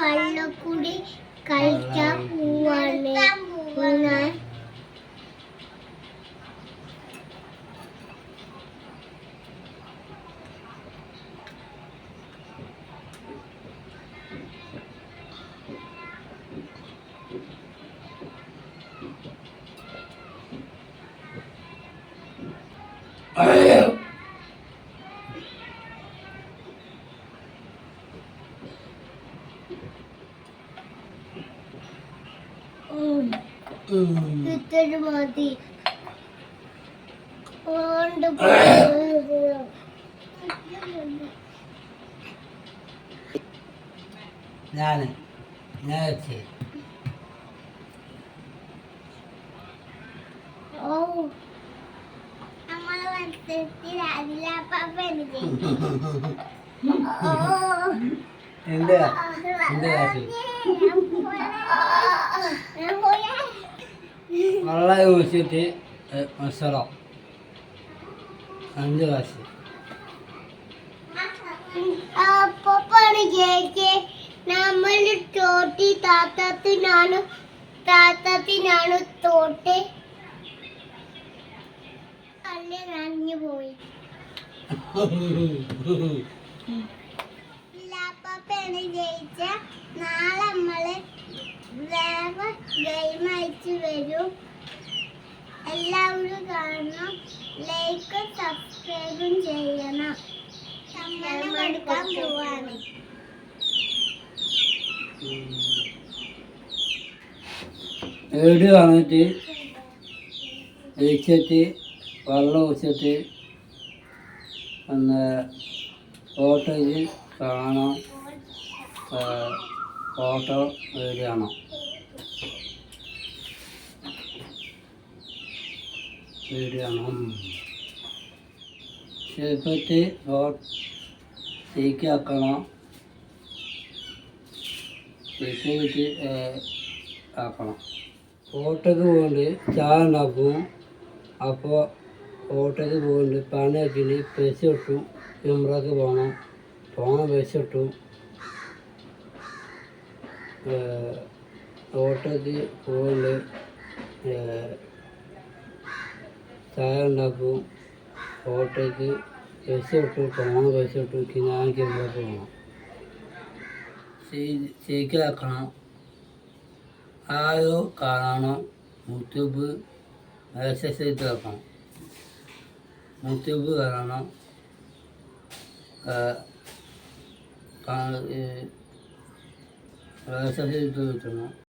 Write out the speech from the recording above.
വള്ളക്കൂടി കളിക്കാൻ പോവാണ് ഞാൻ ഉം. മതി. ഞാൻ ഞാൻ ഓ നമ്മളെ മത്സരത്തിൽ അതിലാപ്പാപ്പയാണ് ഓ എന്റെ എന്റെ കാശ്? വെള്ളം ഒഴിച്ചിട്ട് മസാല അഞ്ച് കാശ് അപ്പാണ് കേക്ക് നമ്മൾ തോട്ടി താത്തത്തിനാണ് താത്തത്തിനാണ് തോട്ടി അല്ല നനഞ്ഞു പോയി. ലാപ്പാപ്പാണ് ജയിച്ച. നാളെ നമ്മൾ ഗെയിം അയച്ചു വരും. എല്ലാവരും കാണണം. ലൈക്ക് സബ്സ്ക്രൈബും ചെയ്യണം. സമ്മാനം കൊടുക്കാൻ പോവാണ്. ഏട് വന്നിട്ട് ഒഴിച്ചിട്ട് വെള്ളം ഒഴിച്ചിട്ട് പിന്നെ ഫോട്ടോയിൽ കാണാം ഫോട്ടോ വരികയാണോ വരികയാണോ ചെറുപ്പത്തിൽ ശരിക്കാക്കണം. ശരിക്ക് ആക്കണം. ഓട്ടോക്ക് പോകുന്നുണ്ട് ചായ ഉണ്ടാക്കും. അപ്പോൾ ഓട്ടോക്ക് പോകുന്നുണ്ട് പണിയാക്കിന് പൈസ ഇട്ടു ഉമ്രക്ക് പോകണം പോകണം പൈസ ഇട്ടു ഓട്ടോക്ക് പോകുന്നുണ്ട് ചായ ഉണ്ടാക്കും ഓട്ടോക്ക് പൈസ ഇട്ടു പോകണം പൈസ ഇട്ടു കിനാക്കി ഉമ്രക്ക് പോകണം ശരിക്കാക്കണം ആരോ കാണണം യൂട്യൂബ് എക്സസൈസ് ആക്കണം യൂട്യൂബ് കാണണം എക്സസൈസ് കിട്ടണം